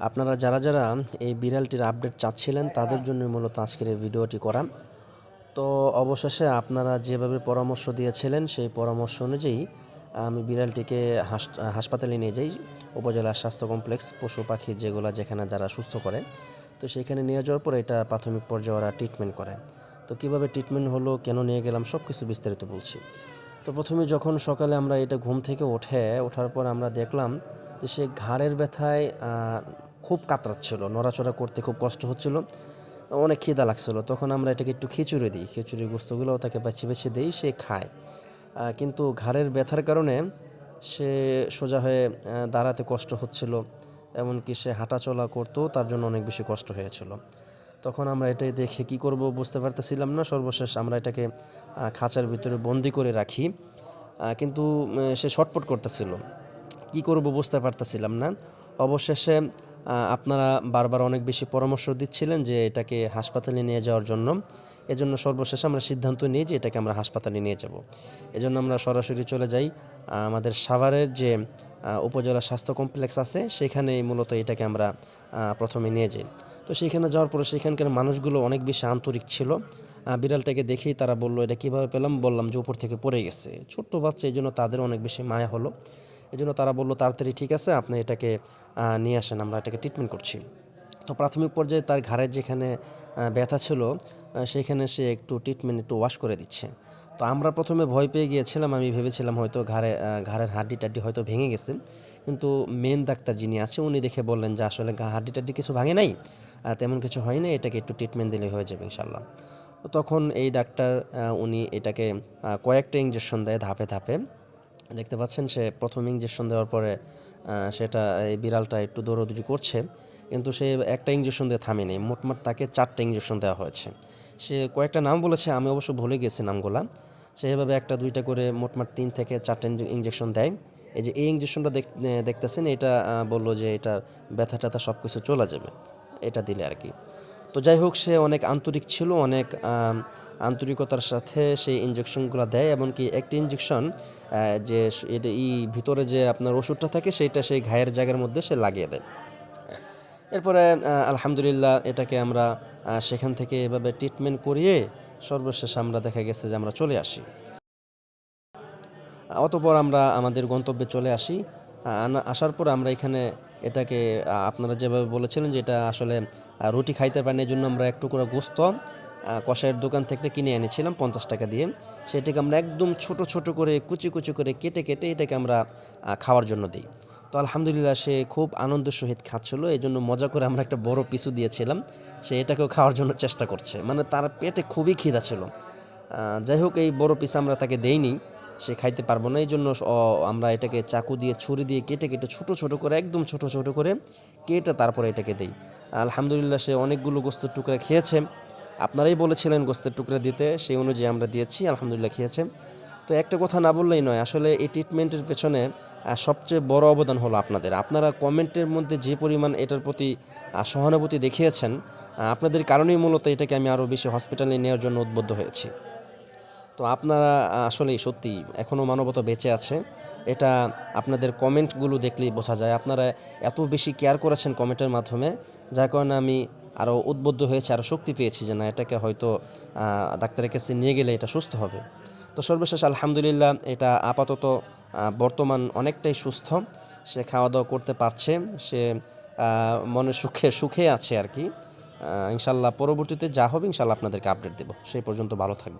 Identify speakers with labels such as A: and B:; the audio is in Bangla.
A: আপনারা যারা যারা এই বিড়ালটির আপডেট চাচ্ছিলেন, তাদের জন্য মূলত আজকের এই ভিডিওটি করা। তো অবশেষে আপনারা যেভাবে পরামর্শ দিয়েছিলেন, সেই পরামর্শ অনুযায়ী আমি বিড়ালটিকে হাস- হাসপাতালে নিয়ে যাই, উপজেলা স্বাস্থ্য কমপ্লেক্স, পশু পাখি যেগুলো যেখানে যারা সুস্থ করে। তো সেখানে নিয়ে যাওয়ার পর এটা প্রাথমিক পর্যায়ে ওরা ট্রিটমেন্ট করে। তো কীভাবে ট্রিটমেন্ট হলো, কেন নিয়ে গেলাম সব কিছু বিস্তারিত বলছি। তো প্রথমে যখন সকালে আমরা এটা ঘুম থেকে ওঠে ওঠার পর আমরা দেখলাম যে সে ঘাড়ের ব্যথায় খুব কাতরাচ্ছিল, নড়াচড়া করতে খুব কষ্ট হচ্ছিল। অনেক খিদা লাগছিল। তখন আমরা এটাকে একটু খিচুড়ি দিই। খিচুড়ির গোস্তগুলোও তাকে বেছে বেছে দিই, সে খায়। কিন্তু ঘাড়ের ব্যথার কারণে সে সোজা হয়ে দাঁড়াতে কষ্ট হচ্ছিল। এমনকি সে হাঁটাচলা করতেও তার জন্য অনেক বেশি কষ্ট হয়েছিল। তখন আমরা এটাই দেখে কি করব বুঝতে পারতেছিলাম না। সর্বশেষ আমরা এটাকে খাঁচার ভিতরে বন্দি করে রাখি। কিন্তু সে ছটপট করতেছিল। কি করব বুঝতে পারতেছিলাম না। অবশেষে আপনারা বারবার অনেক বেশি পরামর্শ দিচ্ছিলেন যে এটাকে হাসপাতালে নিয়ে যাওয়ার জন্য। এজন্য সর্বশেষে আমরা সিদ্ধান্ত নিই যে এটাকে আমরা হাসপাতালে নিয়ে যাব। এজন্য আমরা সরাসরি চলে যাই। আমাদের সাভারের যে উপজেলা স্বাস্থ্য কমপ্লেক্স আছে, সেখানেই মূলত এটাকে আমরা প্রথমে নিয়ে যাই। তো সেখানে যাওয়ার পরে সেখানকার মানুষগুলো অনেক বেশি আন্তরিক ছিল। বিড়ালটাকে দেখেই তারা বলল, এটা কীভাবে পেলাম? বললাম যে উপর থেকে পড়ে গেছে। ছোট্ট বাচ্চা এই জন্য তাদের অনেক বেশি মায়া হলো। এই জন্য তারা বলল, তাড়াতাড়ি ঠিক আছে, আপনি এটাকে নিয়ে আসেন, আমরা এটাকে ট্রিটমেন্ট করছি। তো প্রাথমিক পর্যায়ে তার ঘাড়ের যেখানে ব্যথা ছিল সেখানে সে একটু ট্রিটমেন্ট একটু ওয়াশ করে দিচ্ছে। তো আমরা প্রথমে ভয় পেয়ে গিয়েছিলাম, আমি ভেবেছিলাম হয়তো ঘাড়ে ঘাড়ের হাড্ডি টাড্ডি হয়তো ভেঙে গেছে। কিন্তু মেন ডাক্তার যিনি আছে, উনি দেখে বললেন যে, আসলে হাড্ডি টাড্ডি কিছু ভাঙে নাই তেমন কিছু হয়নি এটাকে একটু ট্রিটমেন্ট দিলে হয়ে যাবে ইনশাল্লাহ তখন এই ডাক্তার উনি এটাকে কয়েকটা ইঞ্জেকশন দেয় ধাপে ধাপে। দেখতে পাচ্ছেন সে প্রথম ইঞ্জেকশন দেওয়ার পরে সেটা এই বিড়ালটা একটু দৌড়দৌড়ি করছে, কিন্তু সে একটা ইঞ্জেকশন দিয়ে থামেনি। মোটমাট তাকে চারটা ইঞ্জেকশন দেওয়া হয়েছে। সে কয়েকটা নাম বলেছে, আমি অবশ্য ভুলে গেছি নামগুলা। সে এভাবে একটা, দুইটা করে মোটমাট তিন থেকে চারটা ইঞ্জেকশন দেয়। এই যে এই ইঞ্জেকশনটা দেখতেছেন, এটা বলল যে এটা ব্যথা ট্যাথা সব কিছু চলে যাবে। এটা দিলে আর কি। তো যাই হোক, সে অনেক আন্তরিক ছিল, অনেক আন্তরিকতার সাথে সেই ইঞ্জেকশনগুলো দেয়, এমনকি একটি ইঞ্জেকশন যে এটা ই ভিতরে যে আপনার ওষুধটা থাকে, সেইটা সেই ঘায়ের জায়গার মধ্যে সে লাগিয়ে দেয়। এরপরে আলহামদুলিল্লাহ এটাকে আমরা সেখান থেকে এভাবে ট্রিটমেন্ট করিয়ে সর্বশেষ আমরা দেখা গেছে যে আমরা চলে আসি। অতপর আমরা আমাদের গন্তব্যে চলে আসি। আসার পর আমরা এখানে এটাকে আপনারা যেভাবে বলেছিলেন যে এটা আসলে রুটি খাইতে পারেন এই জন্য আমরা এক টুকরা গোস্ত আ, কষাইয়ের দোকান থেকে কিনে এনেছিলাম পঞ্চাশ টাকা দিয়ে। সেটাকে আমরা একদম ছোট ছোট করে কুচি কুচি করে কেটে কেটে এটাকে আমরা খাওয়ার জন্য দিই। তো আলহামদুলিল্লাহ সে খুব আনন্দের সহিত খাচ্ছিল এই জন্য মজা করে আমরা একটা বড় পিছু দিয়েছিলাম। সে এটাকেও খাওয়ার জন্য চেষ্টা করছে। মানে তার পেটে খুবই খিদা ছিল। যাই হোক এই বড় পিস আমরা তাকে দেইনি সে খাইতে পারব না। এই জন্য আমরা এটাকে চাকু দিয়ে ছুরি দিয়ে কেটে কেটে ছোট ছোট করে একদম ছোট ছোট করে কেটে তারপরে এটাকে দেই। আলহামদুলিল্লাহ সে অনেকগুলো গোস্তের টুকরা খেয়েছে। আপনারাই বলেছিলেন গোস্তের টুকরা দিতে, সেই অনুযায়ী আমরা দিয়েছি, আলহামদুলিল্লাহ খেয়েছে। তো একটা কথা না বললেই নয়, আসলে এই ট্রিটমেন্টের পেছনে সবচেয়ে বড় অবদান হলো আপনাদের। আপনারা কমেন্টের মধ্যে যে পরিমাণ এটার প্রতি সহানুভূতি দেখিয়েছেন আপনাদের কারণেই মূলত এটাকে আমি আরও বেশি হসপিটালে নেওয়ার জন্য উদ্বুদ্ধ হয়েছি। তো আপনারা আসলেই সত্যি এখনও মানবতা বেঁচে আছে। এটা আপনাদের কমেন্টগুলো দেখলেই বোঝা যায়। আপনারা এত বেশি কেয়ার করেছেন কমেন্টের মাধ্যমে, যার কারণে আমি আরও উদ্বুদ্ধ হয়েছে, আরও শক্তি পেয়েছি যে না, এটাকে হয়তো ডাক্তারের কাছে নিয়ে গেলে এটা সুস্থ হবে। তো সর্বশেষ আলহামদুলিল্লাহ এটা আপাতত বর্তমান অনেকটাই সুস্থ। সে খাওয়া দাওয়া করতে পারছে, সে মনে সুখে সুখে আছে আর কি। ইনশাল্লাহ পরবর্তীতে যা হবে ইনশাল্লাহ আপনাদেরকে আপডেট দেবো। সেই পর্যন্ত ভালো থাকবেন।